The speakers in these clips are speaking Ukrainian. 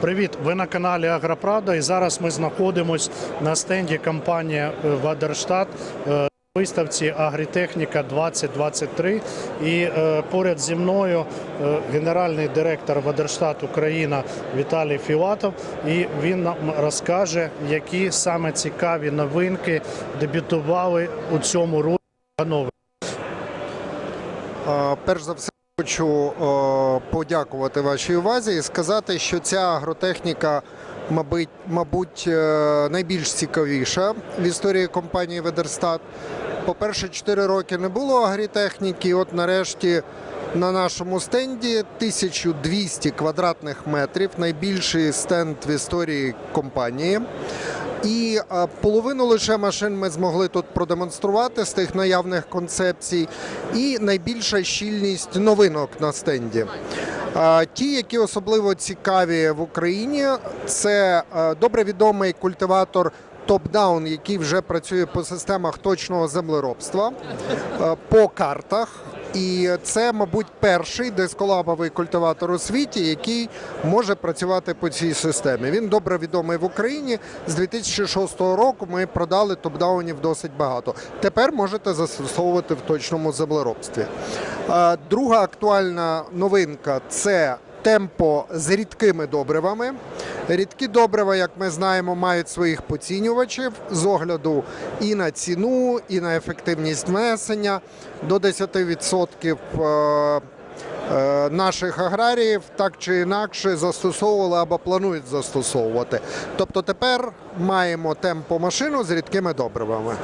Привіт! Ви на каналі Агроправда і зараз ми знаходимось на стенді компанії е, Вадерштат. е, Виставці Агрітехніка 2023 і е, поряд зі мною генеральний директор Вадерштат Україна Віталій Філатов. І він нам розкаже, які саме цікаві новинки дебютували у цьому році. Перш за все, хочу е, подякувати вашій увазі і сказати, що ця агротехніка, мабуть, мабуть, е, найбільш цікавіша в історії компанії Ведерстат. По-перше, 4 роки не було агрітехніки. От нарешті на нашому стенді 1200 квадратних метрів, найбільший стенд в історії компанії. І е, половину лише машин ми змогли тут продемонструвати з тих наявних концепцій, і найбільша щільність новинок на стенді. Е, Ті, які особливо цікаві в Україні, це е, добре відомий культиватор топ-даун, який вже працює по системах точного землеробства, по картах. І це, мабуть, перший дисколабовий культиватор у світі, який може працювати по цій системі. Він добре відомий в Україні. З 2006 року ми продали топ-даунів досить багато. Тепер можете застосовувати в точному землеробстві. Друга актуальна новинка це темпо з рідкими добривами. Рідкі добрива, як ми знаємо, мають своїх поцінювачів з огляду і на ціну, і на ефективність внесення до 10% е, е, наших аграріїв так чи інакше застосовували або планують застосовувати. Тобто тепер маємо темпо машину з рідкими добривами.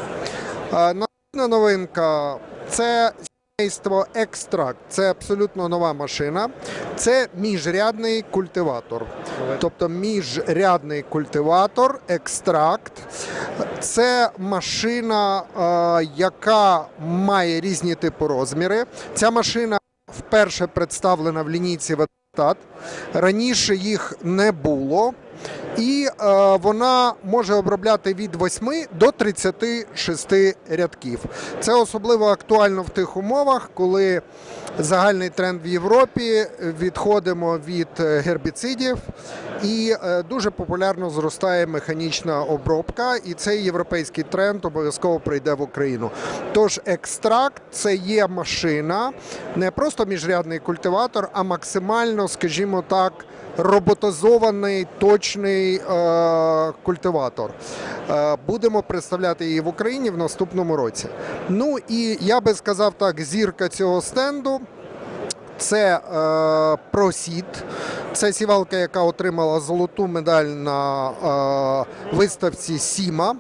Е, Наступна новинка це сімейство Екстракт. Це абсолютно нова машина. Це міжрядний культиватор. Тобто міжрядний культиватор, екстракт. Це машина, е, яка має різні типи розміри. Ця машина вперше представлена в лінійці Ветстат. Раніше їх не було. І е, вона може обробляти від 8 до 36 рядків. Це особливо актуально в тих умовах, коли загальний тренд в Європі відходимо від е, гербіцидів, і е, дуже популярно зростає механічна обробка, і цей європейський тренд обов'язково прийде в Україну. Тож екстракт це є машина, не просто міжрядний культиватор, а максимально, скажімо так, роботизований точний е, культиватор. Е, будемо представляти її в Україні в наступному році. Ну і я би сказав так, зірка цього стенду. Це е, просід, це сівалка, яка отримала золоту медаль на е, виставці Сіма.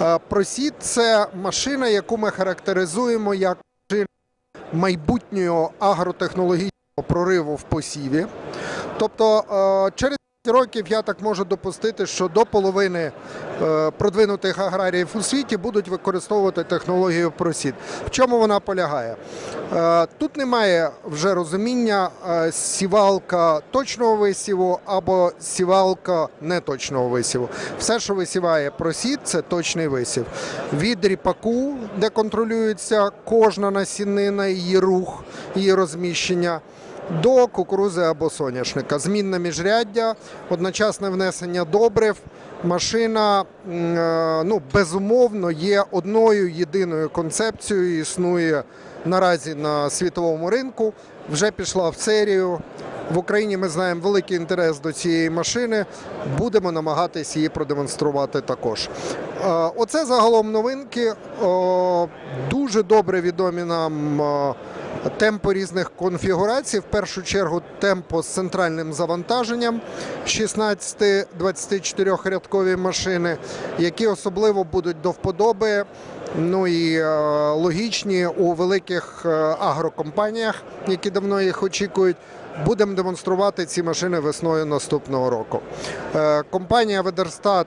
Е, просід це машина, яку ми характеризуємо як машину майбутнього агротехнологічного прориву в посіві. Тобто е, через 5 років я так можу допустити, що до половини е, продвинутих аграріїв у світі будуть використовувати технологію просід. В чому вона полягає? Е, Тут немає вже розуміння е, сівалка точного висіву або сівалка неточного висіву. Все, що висіває просід, це точний висів. Від ріпаку, де контролюється кожна насінина, її рух, її розміщення до кукурузи або соняшника. Змінне міжряддя, одночасне внесення добрив. Машина е, ну, безумовно є одною єдиною концепцією, існує наразі на світовому ринку. Вже пішла в серію. В Україні ми знаємо великий інтерес до цієї машини. Будемо намагатися її продемонструвати також. Е, Оце загалом новинки. Дуже добре відомі нам темпо різних конфігурацій. В першу чергу темпо з центральним завантаженням 16-24 рядкові машини, які особливо будуть до вподоби. Ну і е, логічні у великих е, агрокомпаніях, які давно їх очікують. Будемо демонструвати ці машини весною наступного року. Е, Компанія Ведерстат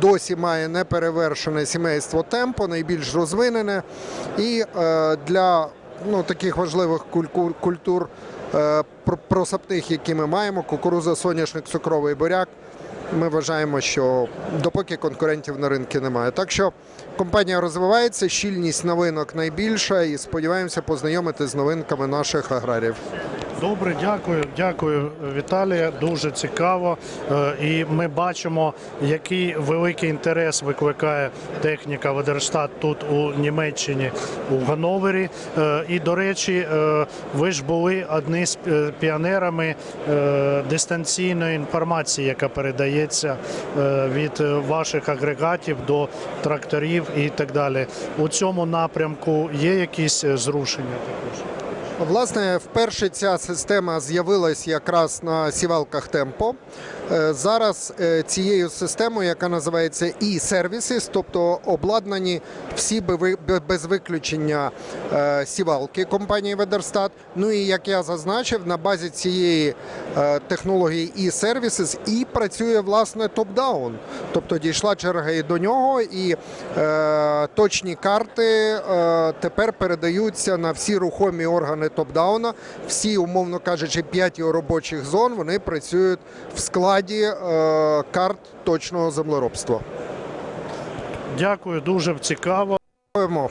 досі має неперевершене сімейство темпо, найбільш розвинене. І для ну, таких важливих куль- культур е, просапних, які ми маємо, кукуруза, соняшник, цукровий буряк. Ми вважаємо, що допоки конкурентів на ринку немає. Так що компанія розвивається, щільність новинок найбільша і сподіваємося познайомити з новинками наших аграріїв. Добре, дякую, дякую, Віталія. Дуже цікаво. Е, І ми бачимо, який великий інтерес викликає техніка Ведерштат тут у Німеччині, у Ганновері. Е, І, до речі, е, ви ж були одні з піонерами дистанційної інформації, яка передається від ваших агрегатів до тракторів і так далі. У цьому напрямку є якісь зрушення також? Власне, вперше ця система з'явилась якраз на сівалках Темпо. Е, Зараз е, цією системою, яка називається e-Services, тобто обладнані всі без виключення е, сівалки компанії Ведерстат. Ну і як я зазначив, на базі цієї технології e-Services і працює власне топ-даун. Тобто дійшла черга і до нього, і точні карти тепер передаються на всі рухомі органи топ-дауна. Всі, умовно кажучи, п'ять робочих зон вони працюють в складі е, карт точного землеробства. Дякую, дуже цікаво. Дякуємо.